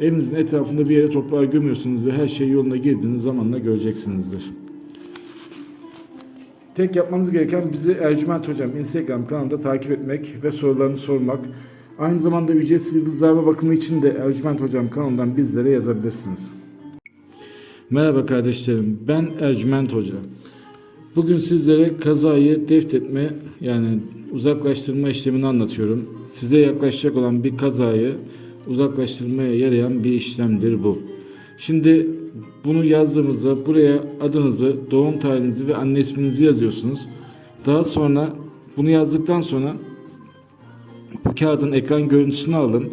evinizin etrafında bir yere toprağa gömüyorsunuz ve her şey yoluna girdiğiniz zamanla göreceksinizdir. Tek yapmanız gereken bizi Ercüment Hocam Instagram kanalında takip etmek ve sorularını sormak. Aynı zamanda ücretsiz yıldızlarla bakımı için de Ercüment Hocam kanalından bizlere yazabilirsiniz. Merhaba kardeşlerim, ben Ercüment Hoca. Bugün sizlere kazayı deftetme yani uzaklaştırma işlemini anlatıyorum. Size yaklaşacak olan bir kazayı uzaklaştırmaya yarayan bir işlemdir bu. Şimdi bunu yazdığımızda buraya adınızı, doğum tarihinizi ve anne isminizi yazıyorsunuz. Daha sonra bunu yazdıktan sonra bu kağıdın ekran görüntüsünü alın.